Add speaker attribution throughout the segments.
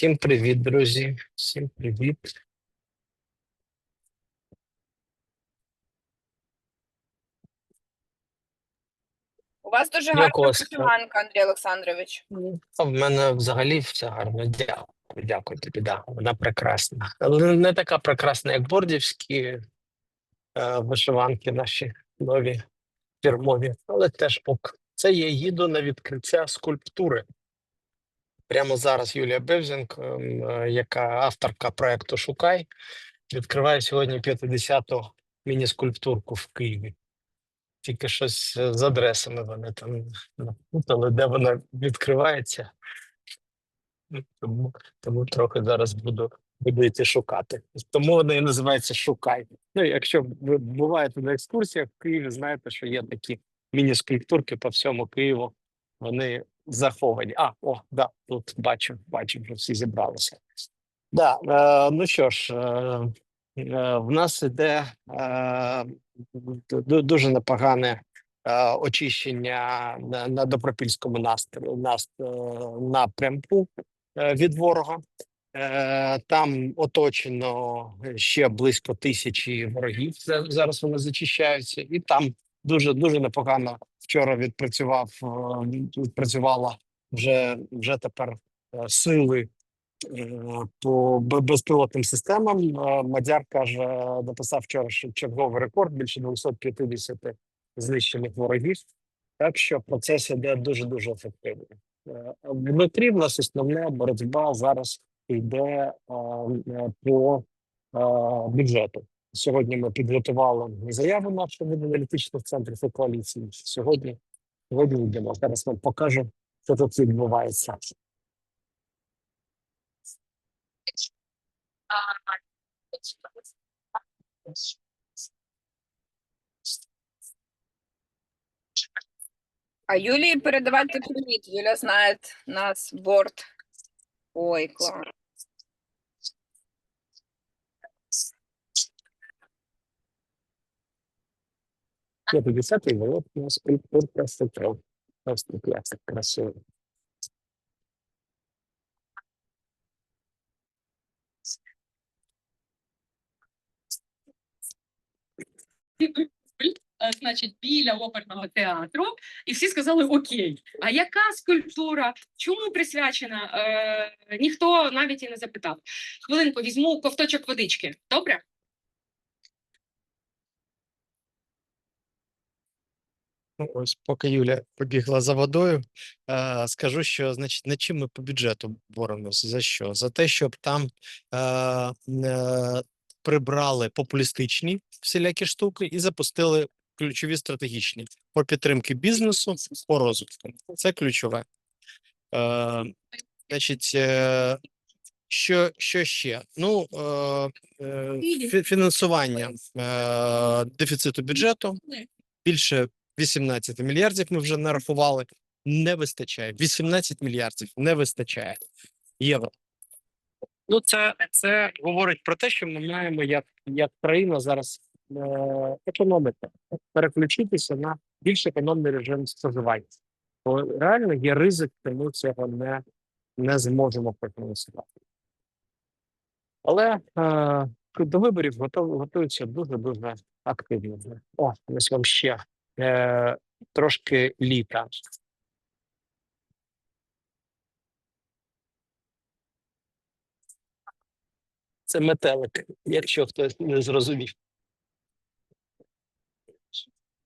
Speaker 1: Всім привіт, друзі. Всім привіт.
Speaker 2: У вас дуже гарна
Speaker 1: у
Speaker 2: вишиванка, Андрій Олександрович.
Speaker 1: А в мене взагалі все гарно. Дякую. Дякую тобі. Да, вона прекрасна. Але не така прекрасна, як бордівські е, вишиванки наші нові фірмові, але теж ок. Це я їду на відкриття скульптури. Прямо зараз Юлія Бевзенко, ем, е, яка авторка проекту Шукай, відкриває сьогодні 50-ту міні-скульптурку в Києві. Тільки щось е, з адресами вони там напутали, де вона відкривається. Ну, Тому, тому трохи зараз буду, буду йти шукати. Тому вона і називається Шукай. Ну, якщо ви буваєте на екскурсіях в Києві, знаєте, що є такі міні-скульптурки по всьому Києву. Вони заховані. А, о, да, тут бачу, бачу, вже всі зібралися. Да, е, ну що ж, е, е, в нас іде е, дуже непогане е, очищення на, на Добропільському настрою, нас, е, напрямку е, від ворога. Там оточено ще близько тисячі ворогів. Зараз вони зачищаються, і там дуже дуже непогано вчора відпрацював. е, Відпрацювала вже вже тепер е, сили е, по безпілотним системам. Мадяр каже, написав вчора, черговий рекорд більше 250 знищених ворогів. Так що процес іде дуже дуже ефективно. Внутрі в нас основна боротьба зараз йде по бюджету. Сьогодні ми підготували заяву нашого від аналітичних центрів коаліції. Сьогодні сьогодні йдемо. Зараз вам покажу, що тут відбувається.
Speaker 2: А Юлії передавайте привіт. Юля знає нас борт. Ой, клас.
Speaker 1: 50-й волод у нас культур просто красивий.
Speaker 3: е, значить, біля оперного театру, і всі сказали окей. А яка скульптура? Чому присвячена? Е, ніхто навіть і не запитав. Хвилинку візьму ковточок водички. Добре?
Speaker 4: Ось поки Юля побігла за водою, е, скажу, що значить, над чим ми по бюджету боремося? За що? За те, щоб там е, е, прибрали популістичні всілякі штуки і запустили ключові стратегічні по підтримки бізнесу, по розвитку. Це ключове. Е, значить, е, що, що ще? Ну, е, е, фінансування е, дефіциту бюджету більше 18 мільярдів ми вже нарахували. Не вистачає. 18 мільярдів не вистачає євро.
Speaker 1: Ну, це, це говорить про те, що ми маємо як, як країна зараз е, економити, переключитися на більш економний режим споживання. Бо реально є ризик, що ми цього не, не зможемо профінансувати. Але е, до виборів готуються дуже-дуже активно. О, ось вам ще е, трошки літа. Це метелик, якщо хтось не зрозумів.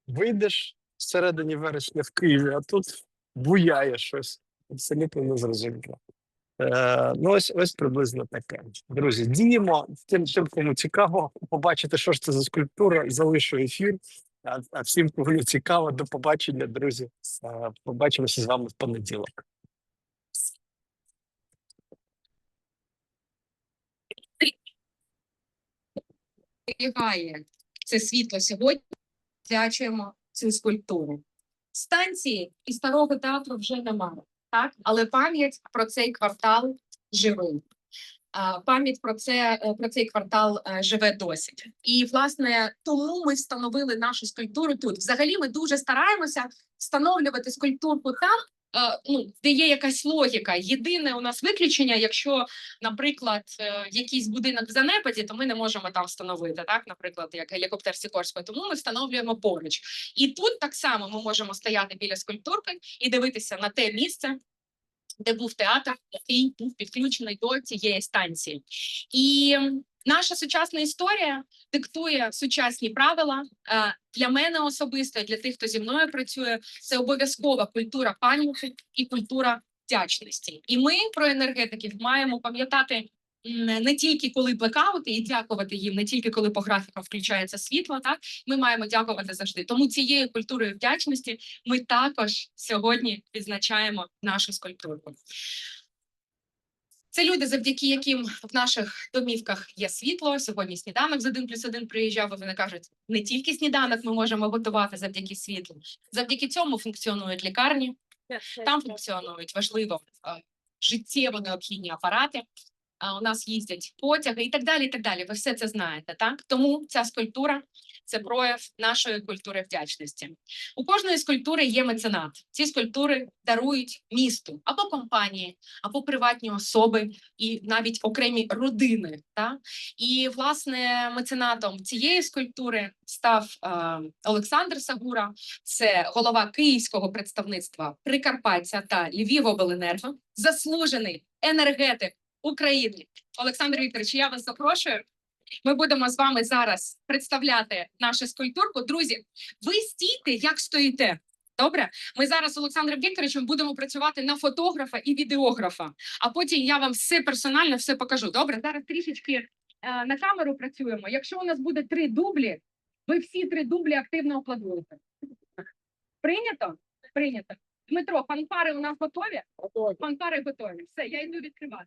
Speaker 1: Вийдеш всередині вересня в Києві, а тут буяє щось. Абсолютно не зрозуміло. Е, ну, ось, ось приблизно таке. Друзі, діємо. Тим, тим, кому цікаво побачити, що ж це за скульптура, залишу ефір. А, а всім, кому цікаво, до побачення, друзі. Побачимося з вами в понеділок.
Speaker 3: Зберігає це світло сьогодні. Дячуємо цю скульптуру. Станції і старого театру вже немає, так? але пам'ять про цей квартал живий. Пам'ять про це е, про цей квартал е, живе досі. І власне тому ми встановили нашу скульптуру тут. Взагалі, ми дуже стараємося встановлювати скульптурку там, е, ну, де є якась логіка. Єдине у нас виключення, якщо, наприклад, якийсь будинок в занепаді, то ми не можемо там встановити, так, наприклад, як гелікоптер Сікорського, тому ми встановлюємо поруч. І тут так само ми можемо стояти біля скульптурки і дивитися на те місце, де був театр, який був підключений до цієї станції. І наша сучасна історія диктує сучасні правила. Е, Для мене особисто, для тих, хто зі мною працює, це обов'язкова культура пам'яті і культура вдячності. І ми про енергетиків маємо пам'ятати не тільки коли блекаути, і дякувати їм, не тільки коли по графікам включається світло. Так ми маємо дякувати завжди. Тому цією культурою вдячності ми також сьогодні відзначаємо нашу скульптуру. Це люди, завдяки яким в наших домівках є світло. Сьогодні сніданок з 1 плюс 1 приїжджав, і вони кажуть, не тільки сніданок ми можемо готувати завдяки світлу. Завдяки цьому функціонують лікарні, там функціонують важливо е, життєво необхідні апарати. У нас їздять потяги і так далі. І так далі. Ви все це знаєте, так? Тому ця скульптура це прояв нашої культури вдячності. У кожної скульптури є меценат. Ці скульптури дарують місту або компанії, або приватні особи, і навіть окремі родини. Так? І власне меценатом цієї скульптури став е, Олександр Сагура, це голова київського представництва Прикарпаття та Львівобленерго, заслужений енергетик України. Олександр Вікторович, я вас запрошую. Ми будемо з вами зараз представляти нашу скульптурку. Друзі, ви стійте, як стоїте. Добре, ми зараз з Олександром Вікторовичем будемо працювати на фотографа і відеографа. А потім я вам все персонально все покажу. Добре, зараз трішечки е, на камеру працюємо. Якщо у нас буде три дублі, ви всі три дублі активно аплодуєте. Прийнято? Прийнято. Дмитро, фанфари у нас готові? Фанфари готові. Все, я йду відкривати.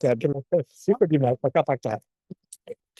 Speaker 4: Deb, give me a super email. Pagka, that.